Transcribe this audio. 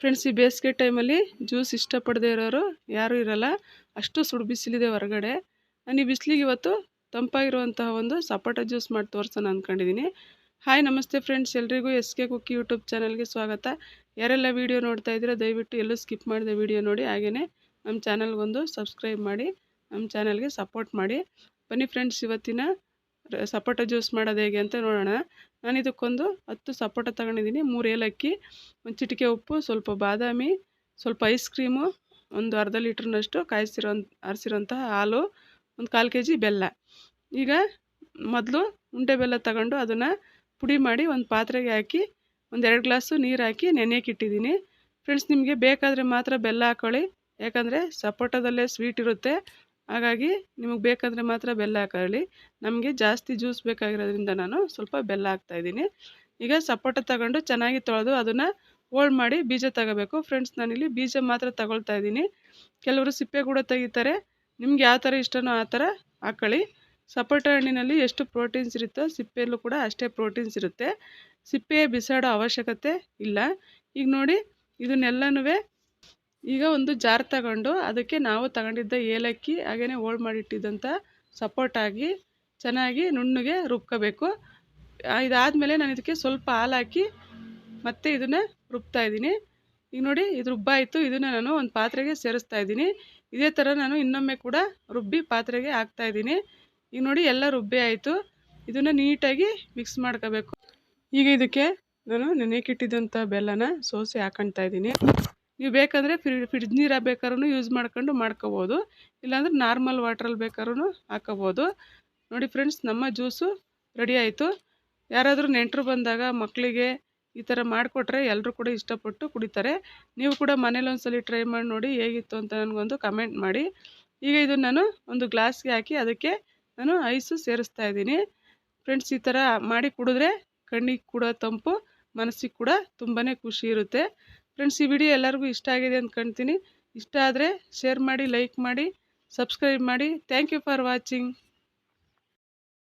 Friends ಈ ಬೇಸಿಗೆ ಟೈಮಲ್ಲಿ ಜ್ಯೂಸ್ ಇಷ್ಟಪಡದೇ ಇರೋರು ಯಾರೂ ಇರಲ್ಲ. ಅಷ್ಟು ಸುಡು ಬಿಸಿಲಿದೆ ಹೊರಗಡೆ. ನಾನು ಈ ಬಿಸಿಲಿಗೆ ಇವತ್ತು ತಂಪಾಗಿರುವಂತಹ ಒಂದು ಸಪೋಟ ಜ್ಯೂಸ್ ಮಾಡಿ ತೋರಿಸೋಣ ಅಂದ್ಕೊಂಡಿದ್ದೀನಿ ಹಾಯ್ ನಮಸ್ತೆ ಫ್ರೆಂಡ್ಸ್ ಎಲ್ರಿಗೂ ಎಸ್ ಕೆ ಕುಕ್ಕಿ ಯೂಟ್ಯೂಬ್ ಚಾನಲ್ಗೆ ಸ್ವಾಗತ. ಯಾರೆಲ್ಲ ವೀಡಿಯೋ ನೋಡ್ತಾ ಇದ್ದೀರಾ ದಯವಿಟ್ಟು ಎಲ್ಲೂ ಸ್ಕಿಪ್ ಮಾಡಿದೆ ವೀಡಿಯೋ ನೋಡಿ. ಹಾಗೆಯೇ ನಮ್ಮ ಚಾನಲ್ಗೊಂದು ಸಬ್ಸ್ಕ್ರೈಬ್ ಮಾಡಿ ನಮ್ಮ ಚಾನಲ್ಗೆ ಸಪೋರ್ಟ್ ಮಾಡಿ. ಬನ್ನಿ ಫ್ರೆಂಡ್ಸ್ ಇವತ್ತಿನ ಸಪೋಟ ಜ್ಯೂಸ್ ಮಾಡೋದು ಹೇಗೆ ಅಂತ ನೋಡೋಣ. ನಾನು ಇದಕ್ಕೊಂದು ಹತ್ತು ಸಪೋಟ ತಗೊಂಡಿದ್ದೀನಿ ಮೂರು ಏಲಕ್ಕಿ, ಒಂದು ಚಿಟಿಕೆ ಉಪ್ಪು, ಸ್ವಲ್ಪ ಬಾದಾಮಿ, ಸ್ವಲ್ಪ ಐಸ್ ಕ್ರೀಮು, ಒಂದು ಅರ್ಧ ಲೀಟ್ರ್ನಷ್ಟು ಕಾಯಿಸಿರೋ ಆರಿಸಿರೋಂತಹ ಹಾಲು, ಒಂದು ಕಾಲು ಕೆ ಜಿ ಬೆಲ್ಲ. ಈಗ ಮೊದಲು ಉಂಡೆ ಬೆಲ್ಲ ತಗೊಂಡು ಅದನ್ನು ಪುಡಿ ಮಾಡಿ ಒಂದು ಪಾತ್ರೆಗೆ ಹಾಕಿ ಒಂದೆರಡು ಗ್ಲಾಸು ನೀರು ಹಾಕಿ ನೆನೆಯಕ್ಕೆ ಇಟ್ಟಿದ್ದೀನಿ ಫ್ರೆಂಡ್ಸ್, ನಿಮಗೆ ಬೇಕಾದರೆ ಮಾತ್ರ ಬೆಲ್ಲ ಹಾಕೊಳ್ಳಿ. ಯಾಕಂದರೆ ಸಪೋಟದಲ್ಲೇ ಸ್ವೀಟ್ ಇರುತ್ತೆ. ಹಾಗಾಗಿ ನಿಮಗೆ ಬೇಕಾದರೆ ಮಾತ್ರ ಬೆಲ್ಲ ಹಾಕೊಳ್ಳಿ ನಮಗೆ ಜಾಸ್ತಿ ಜ್ಯೂಸ್ ಬೇಕಾಗಿರೋದ್ರಿಂದ ನಾನು ಸ್ವಲ್ಪ ಬೆಲ್ಲ ಹಾಕ್ತಾಯಿದ್ದೀನಿ ಈಗ ಸಪೋಟ ತಗೊಂಡು ಚೆನ್ನಾಗಿ ತೊಳೆದು ಅದನ್ನು ಹೋಲ್ಡ್ ಮಾಡಿ ಬೀಜ ತಗೋಬೇಕು. ಫ್ರೆಂಡ್ಸ್ ನಾನಿಲ್ಲಿ ಬೀಜ ಮಾತ್ರ ತಗೊಳ್ತಾ ಇದ್ದೀನಿ. ಕೆಲವರು ಸಿಪ್ಪೆ ಕೂಡ ತೆಗಿತಾರೆ. ನಿಮ್ಗೆ ಯಾವ ಥರ ಇಷ್ಟನೋ ಆ ಥರ ಹಾಕೊಳ್ಳಿ. ಸಪೋಟ ಹಣ್ಣಿನಲ್ಲಿ ಎಷ್ಟು ಪ್ರೋಟೀನ್ಸ್ ಇರುತ್ತೋ ಸಿಪ್ಪೆಯಲ್ಲೂ ಕೂಡ ಅಷ್ಟೇ ಪ್ರೋಟೀನ್ಸ್ ಇರುತ್ತೆ. ಸಿಪ್ಪೆ ಬಿಸಾಡೋ ಅವಶ್ಯಕತೆ ಇಲ್ಲ. ಈಗ ನೋಡಿ ಇದನ್ನೆಲ್ಲನೂ ಈಗ ಒಂದು ಜಾರ್ ತಗೊಂಡು ಅದಕ್ಕೆ ನಾವು ತಗೊಂಡಿದ್ದ ಏಲಕ್ಕಿ ಹಾಗೆಯೇ ಹೋಳು ಮಾಡಿಟ್ಟಿದ್ದಂಥ ಸಪೋಟ ಹಾಕಿ ಚೆನ್ನಾಗಿ ನುಣ್ಣಗೆ ರುಬ್ಕೋಬೇಕು. ಇದಾದಮೇಲೆ ನಾನು ಇದಕ್ಕೆ ಸ್ವಲ್ಪ ಹಾಲು ಹಾಕಿ ಮತ್ತೆ ಇದನ್ನು ರುಬ್ತಾ ಇದ್ದೀನಿ. ಈಗ ನೋಡಿ ಇದು ರುಬ್ಬಾಯಿತು. ಇದನ್ನು ನಾನು ಒಂದು ಪಾತ್ರೆಗೆ ಸೇರಿಸ್ತಾ ಇದ್ದೀನಿ. ಇದೇ ಥರ ನಾನು ಇನ್ನೊಮ್ಮೆ ಕೂಡ ರುಬ್ಬಿ ಪಾತ್ರೆಗೆ ಹಾಕ್ತಾ ಇದ್ದೀನಿ. ಈಗ ನೋಡಿ ಎಲ್ಲ ರುಬ್ಬಿ ಆಯಿತು. ಇದನ್ನು ನೀಟಾಗಿ ಮಿಕ್ಸ್ ಮಾಡ್ಕೋಬೇಕು. ಈಗ ಇದಕ್ಕೆ ನಾನು ನೆನೆಕಿಟ್ಟಿದ್ದಂಥ ಬೆಲ್ಲನ ಸೋಸಿ ಹಾಕೊಳ್ತಾ ಇದ್ದೀನಿ. ನೀವು ಬೇಕಂದರೆ ಫ್ರಿ ಫ್ರಿಡ್ಜ್ ನೀರು ಬೇಕಾದ್ರೂ ಯೂಸ್ ಮಾಡ್ಕೊಂಡು ಮಾಡ್ಕೋಬೋದು. ಇಲ್ಲಾಂದ್ರೆ ನಾರ್ಮಲ್ ವಾಟ್ರಲ್ಲಿ ಬೇಕಾದ್ರೂ ಹಾಕೋಬೋದು. ನೋಡಿ ಫ್ರೆಂಡ್ಸ್ ನಮ್ಮ ಜ್ಯೂಸು ರೆಡಿ ಆಯಿತು. ಯಾರಾದರೂ ನೆಂಟರು ಬಂದಾಗ ಮಕ್ಕಳಿಗೆ ಈ ಥರ ಮಾಡಿಕೊಟ್ರೆ ಎಲ್ಲರೂ ಕೂಡ ಇಷ್ಟಪಟ್ಟು ಕುಡಿತಾರೆ. ನೀವು ಕೂಡ ಮನೇಲಿ ಒಂದ್ಸಲಿ ಟ್ರೈ ಮಾಡಿ ನೋಡಿ ಹೇಗಿತ್ತು ಅಂತ ನನಗೊಂದು ಕಮೆಂಟ್ ಮಾಡಿ. ಈಗ ಇದು ನಾನು ಒಂದು ಗ್ಲಾಸ್ಗೆ ಹಾಕಿ ಅದಕ್ಕೆ ನಾನು ಐಸು ಸೇರಿಸ್ತಾ ಇದ್ದೀನಿ. ಫ್ರೆಂಡ್ಸ್ ಈ ಥರ ಮಾಡಿ ಕುಡಿದ್ರೆ ಕಣ್ಣಿಗೆ ಕೂಡ ತಂಪು, ಮನಸ್ಸಿಗೆ ಕೂಡ ತುಂಬಾ ಖುಷಿ ಇರುತ್ತೆ. ಫ್ರೆಂಡ್ಸ್ ಈ ವಿಡಿಯೋ ಎಲ್ಲರಿಗೂ ಇಷ್ಟ ಆಗಿದೆ ಅಂದ್ಕೊಳ್ತೀನಿ ಇಷ್ಟ ಆದರೆ ಶೇರ್ ಮಾಡಿ ಲೈಕ್ ಮಾಡಿ ಸಬ್ಸ್ಕ್ರೈಬ್ ಮಾಡಿ. Thank you for watching